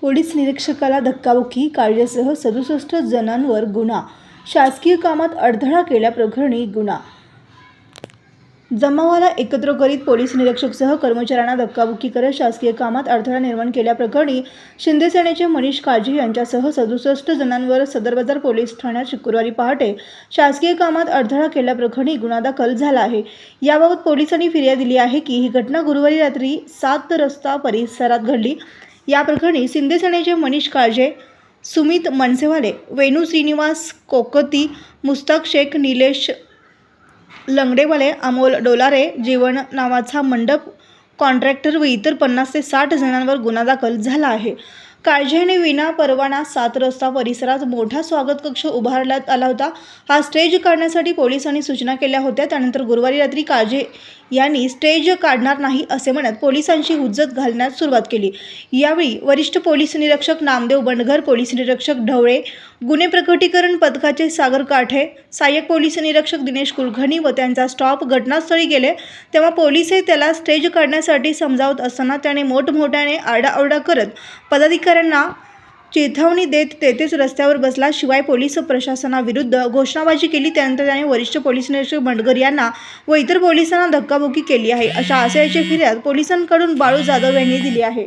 Police निरीक्षकाला धक्काबुक्की काळजासह सदुसष्ट जणांवर गुन्हा. शासकीय कामात अडथळा केल्याप्रकरणी गुन्हा. जमावाला एकत्र करीत पोलीस निरीक्षकसह कर्मचाऱ्यांना धक्काबुक्की करत शासकीय कामात अडथळा निर्माण केल्याप्रकरणी शिंदे सेनेचे मनीष काळजी यांच्यासह सदुसष्ट जणांवर सदर बाजार पोलीस ठाण्यात शुक्रवारी पहाटे शासकीय कामात अडथळा केल्याप्रकरणी गुन्हा दाखल झाला आहे. याबाबत पोलिसांनी फिर्याद दिली आहे की ही घटना गुरुवारी रात्री सात रस्ता परिसरात घडली. या प्रकरणी शिंदे सेनेचे मनीष काळजे सुमित मनसेवाले वेणू श्रीनिवास कोकती मुस्ताक शेख निलेश लंगडेवाले अमोल डोलारे जीवन नावाचा मंडप कॉन्ट्रॅक्टर व इतर पन्नास ते साठ जणांवर गुन्हा दाखल झाला आहे. काळजेने विना परवाना सात रस्ता परिसरात मोठा स्वागत कक्ष उभारण्यात आला होता. हा स्टेज काढण्यासाठी पोलिसांनी सूचना केल्या होत्या. त्यानंतर गुरुवारी रात्री काळजे यांनी स्टेज काढणार नाही असे म्हणत पोलिसांची हुज्जत घालण्यास सुरुवात केली. यावेळी वरिष्ठ पोलीस निरीक्षक नामदेव बंडघर पोलीस निरीक्षक ढवळे गुन्हे प्रकटीकरण पथकाचे सागर काठे सहाय्यक पोलीस निरीक्षक दिनेश कुलकर्णी व त्यांचा स्टॉप घटनास्थळी गेले तेव्हा पोलिसही त्याला स्टेज काढण्यासाठी समजावत असताना त्याने मोठमोठ्याने आरडाओरडा करत पदाधिकाऱ्यांना चेतावणी देत तेथेच रस्त्यावर बसला. शिवाय पोलीस प्रशासनाविरुद्ध घोषणाबाजी केली. त्यानंतर त्याने वरिष्ठ पोलीस निरीक्षक भंडगर यांना व इतर पोलिसांना धक्काबुक्की केली आहे अशा आशयाची फिर्याद पोलिसांकडून बाळू जाधव यांनी दिली आहे.